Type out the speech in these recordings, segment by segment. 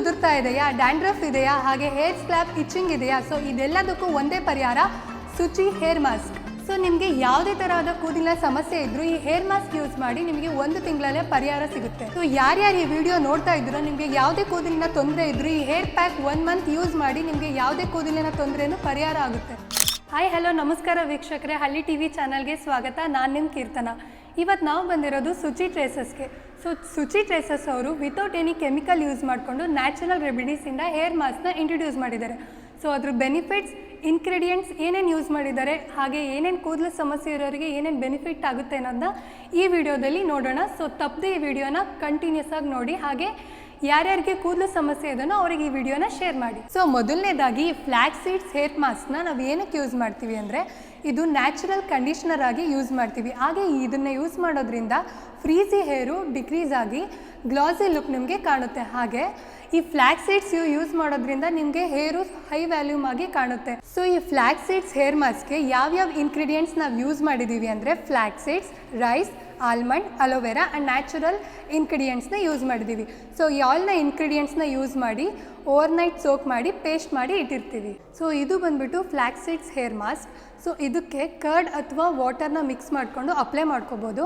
ಉದುರ್ತಾ ಇದೆಯಾ? ಡ್ಯಾಂಡ್ರಫ್ ಇದೆಯಾ? ಹಾಗೆ ಹೇರ್ ಸ್ಕ್ಲ್ಯಾಪ್ ಇಚ್ಚಿಂಗ್ ಇದೆಯಾ? ಸೊ ಇದೆಲ್ಲದಕ್ಕೂ ಒಂದೇ ಪರಿಹಾರ ಸುಚಿ ಹೇರ್ ಮಾಸ್ಕ್ ಸೊ ನಿಮಗೆ ಯಾವುದೇ ತರಹದ ಕೂದಲಿನ ಸಮಸ್ಯೆ ಇದ್ರೂ ಈ ಹೇರ್ ಮಾಸ್ಕ್ ಯೂಸ್ ಮಾಡಿ ನಿಮಗೆ ಒಂದು ತಿಂಗಳಲ್ಲೇ ಪರಿಹಾರ ಸಿಗುತ್ತೆ. ಸೊ ಯಾರ್ಯಾರು ಈ ವಿಡಿಯೋ ನೋಡ್ತಾ ಇದ್ದೀರೋ ನಿಮಗೆ ಯಾವುದೇ ಕೂದಲಿನ ತೊಂದರೆ ಇದ್ರೂ ಈ hair pack one month use ಮಾಡಿ ನಿಮಗೆ ಯಾವುದೇ ಕೂದಲಿನ ತೊಂದರೆನೂ ಪರಿಹಾರ ಆಗುತ್ತೆ. ಹಾಯ್ ಹಲೋ ನಮಸ್ಕಾರ ವೀಕ್ಷಕರೇ. ಹಳ್ಳಿ ಟಿ ವಿ ಚಾನಲ್ಗೆ ಸ್ವಾಗತ. ನಾನು ನಿಮ್ಮ ಕೀರ್ತನ. ಇವತ್ತು ನಾವು ಬಂದಿರೋದು ಸುಚಿ ಟ್ರೇಸಸ್ಗೆ ಸೊ ಸುಚಿ ಟ್ರೇಸಸ್ ಅವರು ವಿತೌಟ್ ಎನಿ ಕೆಮಿಕಲ್ ಯೂಸ್ ಮಾಡಿಕೊಂಡು ನ್ಯಾಚುರಲ್ ರೆಮಿಡೀಸಿಂದ ಹೇರ್ ಮಾಸ್ಕ್ನ ಇಂಟ್ರೊಡ್ಯೂಸ್ ಮಾಡಿದ್ದಾರೆ. ಸೊ ಅದ್ರ ಬೆನಿಫಿಟ್ಸ್ ಇನ್ಗ್ರೀಡಿಯೆಂಟ್ಸ್ ಏನೇನು ಯೂಸ್ ಮಾಡಿದ್ದಾರೆ, ಹಾಗೆ ಏನೇನು ಕೂದಲು ಸಮಸ್ಯೆ ಇರೋರಿಗೆ ಏನೇನು ಬೆನಿಫಿಟ್ ಆಗುತ್ತೆ ಅನ್ನೋದನ್ನ ಈ ವಿಡಿಯೋದಲ್ಲಿ ನೋಡೋಣ. ಸೊ ತಪ್ಪದೆ ಈ ವಿಡಿಯೋನ ಕಂಟಿನ್ಯೂಸ್ ಆಗಿ ನೋಡಿ. ಹಾಗೆ ಯಾರ್ಯಾರಿಗೆ ಕೂದಲು ಸಮಸ್ಯೆ ಇದನ್ನೋ ಅವರಿಗೆ ಈ ವಿಡಿಯೋನ ಶೇರ್ ಮಾಡಿ. ಸೊ ಮೊದಲನೇದಾಗಿ ಫ್ಲ್ಯಾಕ್ ಸೀಡ್ಸ್ ಹೇರ್ ಮಾಸ್ಕ್ನ ನಾವು ಏನಕ್ಕೆ ಯೂಸ್ ಮಾಡ್ತೀವಿ ಅಂದರೆ ಇದು ನ್ಯಾಚುರಲ್ ಕಂಡೀಷನರ್ ಆಗಿ ಯೂಸ್ ಮಾಡ್ತೀವಿ. ಹಾಗೆ ಇದನ್ನು ಯೂಸ್ ಮಾಡೋದ್ರಿಂದ ಫ್ರೀಸಿ ಹೇರು ಡಿಕ್ರೀಸ್ ಆಗಿ ಗ್ಲಾಸಿ ಲುಕ್ ನಿಮಗೆ ಕಾಣುತ್ತೆ. ಹಾಗೆ ಈ ಫ್ಲ್ಯಾಕ್ ಸೀಡ್ಸ್ ಯೂಸ್ ಮಾಡೋದ್ರಿಂದ ನಿಮಗೆ ಹೇರು ಹೈ ವ್ಯಾಲ್ಯೂಮ್ ಆಗಿ ಕಾಣುತ್ತೆ. ಸೊ ಈ ಫ್ಲ್ಯಾಕ್ ಸೀಡ್ಸ್ ಹೇರ್ ಮಾಸ್ಕ್ಗೆ ಯಾವ್ಯಾವ ಇನ್ಗ್ರೀಡಿಯೆಂಟ್ಸ್ ನಾವು ಯೂಸ್ ಮಾಡಿದ್ದೀವಿ ಅಂದರೆ flax seeds rice almond aloe vera and natural ಇನ್ಗ್ರೀಡಿಯೆಂಟ್ಸ್ನ use ಮಾಡಿದ್ದೀವಿ ಸೊ ಈ ಆಲ್ನ ಇನ್ಗ್ರೀಡಿಯೆಂಟ್ಸ್ನ ಯೂಸ್ ಮಾಡಿ ಓವರ್ನೈಟ್ ಸೋಕ್ ಮಾಡಿ ಪೇಸ್ಟ್ ಮಾಡಿ ಇಟ್ಟಿರ್ತೀವಿ. ಸೊ ಇದು ಬಂದ್ಬಿಟ್ಟು flax seeds hair mask so ಇದಕ್ಕೆ ಕರ್ಡ್ ಅಥವಾ ವಾಟರ್ನ ಮಿಕ್ಸ್ ಮಾಡಿಕೊಂಡು ಅಪ್ಲೈ ಮಾಡ್ಕೋಬೋದು.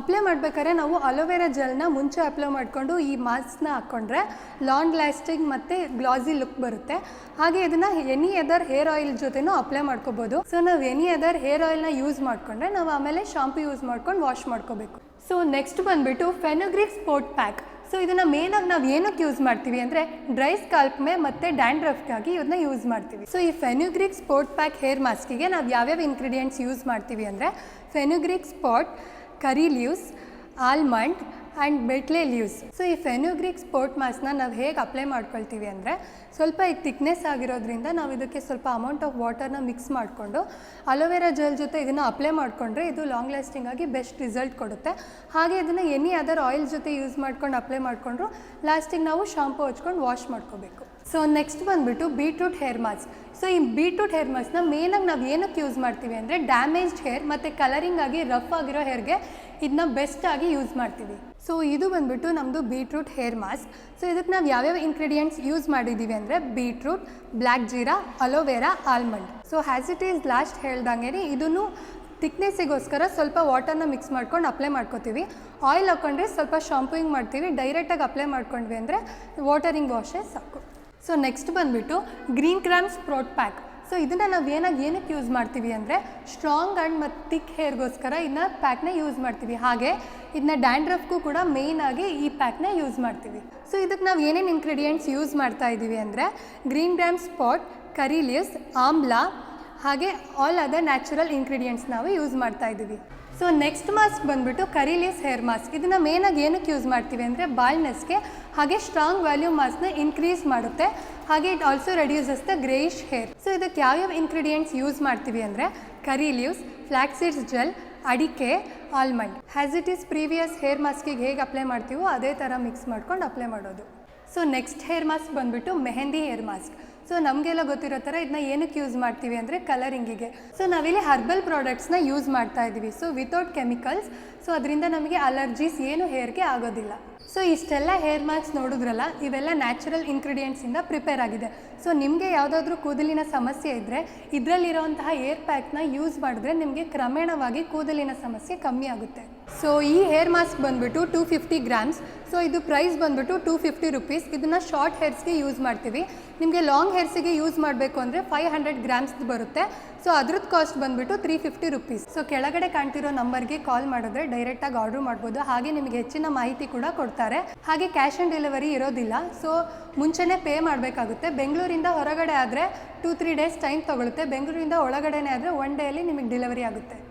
ಅಪ್ಲೈ ಮಾಡ್ಬೇಕಾದ್ರೆ ನಾವು ಅಲೋವೆರಾ ಜೆಲ್ನ ಮುಂಚೆ ಅಪ್ಲೈ ಮಾಡಿಕೊಂಡು ಈ ಮಾಸ್ಕ್ನ ಹಾಕ್ಕೊಂಡ್ರೆ ಲಾಂಗ್ ಲಾಸ್ಟಿಂಗ್ ಮತ್ತು ಗ್ಲಾಸಿ ಲುಕ್ ಬರುತ್ತೆ. ಹಾಗೆ ಇದನ್ನು ಎನಿ ಅದರ್ ಹೇರ್ ಆಯಿಲ್ ಜೊತೆನೂ ಅಪ್ಲೈ ಮಾಡ್ಕೋಬೋದು. ಸೊ ನಾವು ಎನಿ ಅದರ್ ಹೇರ್ ಆಯಿಲ್ನ ಯೂಸ್ ಮಾಡಿಕೊಂಡ್ರೆ ನಾವು ಆಮೇಲೆ ಶಾಂಪು ಯೂಸ್ ಮಾಡ್ಕೊಂಡು ವಾಶ್ ಮಾಡ್ಕೋಬೇಕು. ಸೊ ನೆಕ್ಸ್ಟ್ ಬಂದುಬಿಟ್ಟು ಫೆನೋಗ್ರಿಕ್ ಸ್ಪೋರ್ಟ್ ಪ್ಯಾಕ್ ಸೊ ಇದನ್ನು ಮೇನಾಗಿ ನಾವು ಏನಕ್ಕೆ ಯೂಸ್ ಮಾಡ್ತೀವಿ ಅಂದರೆ ಡ್ರೈ ಸ್ಕಾಲ್ಪ್ಮೆ ಮತ್ತು ಡ್ಯಾಂಡ್ರಫ್ಗಾಗಿ ಇದನ್ನ ಯೂಸ್ ಮಾಡ್ತೀವಿ. ಸೊ ಈ ಫೆನುಗ್ರಿಕ್ ಸ್ಪೋರ್ಟ್ ಪ್ಯಾಕ್ ಹೇರ್ ಮಾಸ್ಕಿಗೆ ನಾವು ಯಾವ್ಯಾವ ಇಂಗ್ರೀಡಿಯೆಂಟ್ಸ್ ಯೂಸ್ ಮಾಡ್ತೀವಿ ಅಂದರೆ fenugreek sprout curry leaves almond and betel leaves. So ಈ ಫೆನೋಗ್ರಿಕ್ ಸ್ಪೋರ್ಟ್ ಮಾಸ್ನ ನಾವು ಹೇಗೆ ಅಪ್ಲೈ ಮಾಡ್ಕೊಳ್ತೀವಿ ಅಂದರೆ, ಸ್ವಲ್ಪ ಈಗ ಥಿಕ್ನೆಸ್ ಆಗಿರೋದ್ರಿಂದ ನಾವು ಇದಕ್ಕೆ ಸ್ವಲ್ಪ ಅಮೌಂಟ್ ಆಫ್ ವಾಟರ್ನ ಮಿಕ್ಸ್ ಮಾಡಿಕೊಂಡು ಅಲೋವೆರಾ ಜೆಲ್ ಜೊತೆ ಇದನ್ನು ಅಪ್ಲೈ ಮಾಡಿಕೊಂಡ್ರೆ ಇದು ಲಾಂಗ್ ಲಾಸ್ಟಿಂಗ್ ಆಗಿ ಬೆಸ್ಟ್ ರಿಸಲ್ಟ್ ಕೊಡುತ್ತೆ. ಹಾಗೆ ಇದನ್ನು ಎನಿ ಅದರ್ ಆಯಿಲ್ ಜೊತೆ ಯೂಸ್ ಮಾಡ್ಕೊಂಡು ಅಪ್ಲೈ ಮಾಡಿಕೊಂಡ್ರು ಲಾಸ್ಟಿಗೆ ನಾವು ಶಾಂಪು ಹಚ್ಕೊಂಡು ವಾಶ್ ಮಾಡ್ಕೋಬೇಕು. ಸೊ ನೆಕ್ಸ್ಟ್ ಬಂದುಬಿಟ್ಟು ಬೀಟ್ರೂಟ್ ಹೇರ್ ಮಾಸ್ಕ್ ಸೊ ಈ ಬೀಟ್ರೂಟ್ ಹೇರ್ ಮಾಸ್ಕ್ನ ಮೇನಾಗಿ ನಾವು ಏನಕ್ಕೆ ಯೂಸ್ ಮಾಡ್ತೀವಿ ಅಂದರೆ ಡ್ಯಾಮೇಜ್ಡ್ ಹೇರ್ ಮತ್ತು ಕಲರಿಂಗ್ ಆಗಿ ರಫ್ ಆಗಿರೋ ಹೇರ್ಗೆ ಇದನ್ನ ಬೆಸ್ಟಾಗಿ ಯೂಸ್ ಮಾಡ್ತೀವಿ. ಸೊ ಇದು ಬಂದ್ಬಿಟ್ಟು ನಮ್ಮದು ಬೀಟ್ರೂಟ್ ಹೇರ್ ಮಾಸ್ಕ್ ಸೊ ಇದಕ್ಕೆ ನಾವು ಯಾವ್ಯಾವ ಇಂಗ್ರೀಡಿಯೆಂಟ್ಸ್ ಯೂಸ್ ಮಾಡಿದ್ದೀವಿ ಅಂದರೆ beetroot black jeera aloe vera almond so has it is last ಹೇಳ್ದಂಗೆ ಇದನ್ನು ತಿಕ್ನೆಸ್ಸಿಗೋಸ್ಕರ ಸ್ವಲ್ಪ ವಾಟರ್ನ ಮಿಕ್ಸ್ ಮಾಡ್ಕೊಂಡು ಅಪ್ಲೈ ಮಾಡ್ಕೋತೀವಿ. ಆಯಿಲ್ ಹಾಕ್ಕೊಂಡ್ರೆ ಸ್ವಲ್ಪ ಶಾಂಪೂಯಿಂಗ್ ಮಾಡ್ತೀವಿ. ಡೈರೆಕ್ಟಾಗಿ ಅಪ್ಲೈ ಮಾಡ್ಕೊಂಡ್ವಿ ಅಂದರೆ ವಾಟರಿಂಗ್ ವಾಶೇ ಸಾಕು. ಸೊ ನೆಕ್ಸ್ಟ್ ಬಂದುಬಿಟ್ಟು green grams sprout pack so ಇದನ್ನು ನಾವು ಏನಾಗಿ ಏನಕ್ಕೆ ಯೂಸ್ ಮಾಡ್ತೀವಿ ಅಂದರೆ ಸ್ಟ್ರಾಂಗ್ ಆ್ಯಂಡ್ ಮತ್ತು ತಿಕ್ ಹೇರ್ಗೋಸ್ಕರ ಇದನ್ನ ಪ್ಯಾಕ್ನ ಯೂಸ್ ಮಾಡ್ತೀವಿ. ಹಾಗೆ ಇದನ್ನ ಡ್ಯಾಂಡ್ರಫ್ಗೂ ಕೂಡ ಮೇಯ್ನಾಗಿ ಈ ಪ್ಯಾಕ್ನ ಯೂಸ್ ಮಾಡ್ತೀವಿ. ಸೊ ಇದಕ್ಕೆ ನಾವು ಏನೇನು ಇನ್ಗ್ರೀಡಿಯೆಂಟ್ಸ್ ಯೂಸ್ ಮಾಡ್ತಾ ಇದ್ದೀವಿ ಅಂದರೆ green gram spot curry leaves amla ಹಾಗೆ ಆಲ್ ಅದರ್ ನ್ಯಾಚುರಲ್ ಇಂಗ್ರೀಡಿಯೆಂಟ್ಸ್ ನಾವು ಯೂಸ್ ಮಾಡ್ತಾ ಇದ್ದೀವಿ ಸೊ ನೆಕ್ಸ್ಟ್ ಮಾಸ್ಕ್ ಬಂದುಬಿಟ್ಟು ಕರಿ ಲೀವ್ಸ್ ಹೇರ್ ಮಾಸ್ಕ್ ಇದನ್ನು ಮೇನಾಗಿ ಏನಕ್ಕೆ ಯೂಸ್ ಮಾಡ್ತೀವಿ ಅಂದರೆ ಬಾಲ್ನೆಸ್ಗೆ ಹಾಗೆ ಸ್ಟ್ರಾಂಗ್ ವ್ಯಾಲ್ಯೂ ಮಾಸ್ಕ್ನ ಇನ್ಕ್ರೀಸ್ ಮಾಡುತ್ತೆ. ಹಾಗೆ it also reduces the greyish hair so ಇದಕ್ಕೆ ಯಾವ್ಯಾವ ಇನ್ಗ್ರೀಡಿಯೆಂಟ್ಸ್ ಯೂಸ್ ಮಾಡ್ತೀವಿ ಅಂದರೆ ಕರಿ ಲೀವ್ಸ್ ಫ್ಲ್ಯಾಕ್ಸೀಡ್ಸ್ ಜೆಲ್ ಅಡಿಕೆ almond has it is previous hair ಮಾಸ್ಕಿಗೆ ಹೇಗೆ ಅಪ್ಲೈ ಮಾಡ್ತೀವೋ ಅದೇ ಥರ ಮಿಕ್ಸ್ ಮಾಡ್ಕೊಂಡು ಅಪ್ಲೈ ಮಾಡೋದು. ಸೊ ನೆಕ್ಸ್ಟ್ ಹೇರ್ ಮಾಸ್ಕ್ ಬಂದುಬಿಟ್ಟು ಮೆಹಂದಿ ಹೇರ್ ಮಾಸ್ಕ್ ಸೊ ನಮಗೆಲ್ಲ ಗೊತ್ತಿರೋ ಥರ ಇದನ್ನ ಏನಕ್ಕೆ ಯೂಸ್ ಮಾಡ್ತೀವಿ ಅಂದರೆ ಕಲರಿಂಗಿಗೆ ಸೊ ನಾವಿಲ್ಲಿ ಹರ್ಬಲ್ ಪ್ರಾಡಕ್ಟ್ಸ್ನ ಯೂಸ್ ಮಾಡ್ತಾ ಇದ್ದೀವಿ. ಸೊ ವಿತೌಟ್ ಕೆಮಿಕಲ್ಸ್ ಸೊ ಅದರಿಂದ ನಮಗೆ ಅಲರ್ಜೀಸ್ ಏನು ಹೇರ್ಗೆ ಆಗೋದಿಲ್ಲ. ಸೊ ಇಷ್ಟೆಲ್ಲ ಹೇರ್ ಮಾರ್ಕ್ಸ್ ನೋಡಿದ್ರಲ್ಲ, ಇವೆಲ್ಲ ನ್ಯಾಚುರಲ್ ಇಂಗ್ರೀಡಿಯೆಂಟ್ಸಿಂದ ಪ್ರಿಪೇರ್ ಆಗಿದೆ. ಸೊ ನಿಮಗೆ ಯಾವುದಾದ್ರೂ ಕೂದಲಿನ ಸಮಸ್ಯೆ ಇದ್ದರೆ ಇದರಲ್ಲಿರೋಂತಹ ಏರ್ ಪ್ಯಾಕ್ನ ಯೂಸ್ ಮಾಡಿದ್ರೆ ನಿಮಗೆ ಕ್ರಮೇಣವಾಗಿ ಕೂದಲಿನ ಸಮಸ್ಯೆ ಕಮ್ಮಿ ಆಗುತ್ತೆ. ಸೊ ಈ ಹೇರ್ ಮಾಸ್ಕ್ ಬಂದುಬಿಟ್ಟು ಟೂ ಫಿಫ್ಟಿ ಗ್ರಾಮ್ಸ್ ಸೊ ಇದು ಪ್ರೈಸ್ ಬಂದುಬಿಟ್ಟು ಟೂ ಫಿಫ್ಟಿ ರುಪೀಸ್ ಇದನ್ನು ಶಾರ್ಟ್ ಹೇರ್ಸ್ಗೆ ಯೂಸ್ ಮಾಡ್ತೀವಿ. ನಿಮಗೆ ಲಾಂಗ್ ಹೇರ್ಸಿಗೆ ಯೂಸ್ ಮಾಡಬೇಕು ಅಂದರೆ ಫೈವ್ ಹಂಡ್ರೆಡ್ ಗ್ರಾಮ್ಸ್ ಬರುತ್ತೆ. ಸೊ ಅದ್ರದ್ದು ಕಾಸ್ಟ್ ಬಂದುಬಿಟ್ಟು ತ್ರೀ ಫಿಫ್ಟಿ ರುಪೀಸ್ ಸೊ ಕೆಳಗಡೆ ಕಾಣ್ತಿರೋ ನಂಬರ್ಗೆ ಕಾಲ್ ಮಾಡಿದ್ರೆ ಡೈರೆಕ್ಟಾಗಿ ಆರ್ಡರ್ ಮಾಡ್ಬೋದು. ಹಾಗೆ ನಿಮಗೆ ಹೆಚ್ಚಿನ ಮಾಹಿತಿ ಕೂಡ ಕೊಡ್ತಾರೆ. ಹಾಗೆ ಕ್ಯಾಶ್ ಆನ್ ಡೆಲಿವರಿ ಇರೋದಿಲ್ಲ. ಸೊ ಮುಂಚೆನೇ ಪೇ ಮಾಡಬೇಕಾಗುತ್ತೆ. ಬೆಂಗಳೂರಿಂದ ಹೊರಗಡೆ ಆದರೆ ಟೂ ತ್ರೀ ಡೇಸ್ ಟೈಮ್ ತೊಗೊಳುತ್ತೆ. ಬೆಂಗಳೂರಿಂದ ಒಳಗಡೆನೇ ಆದರೆ ಒನ್ ಡೇಲಿ ನಿಮಗೆ ಡೆಲಿವರಿ ಆಗುತ್ತೆ.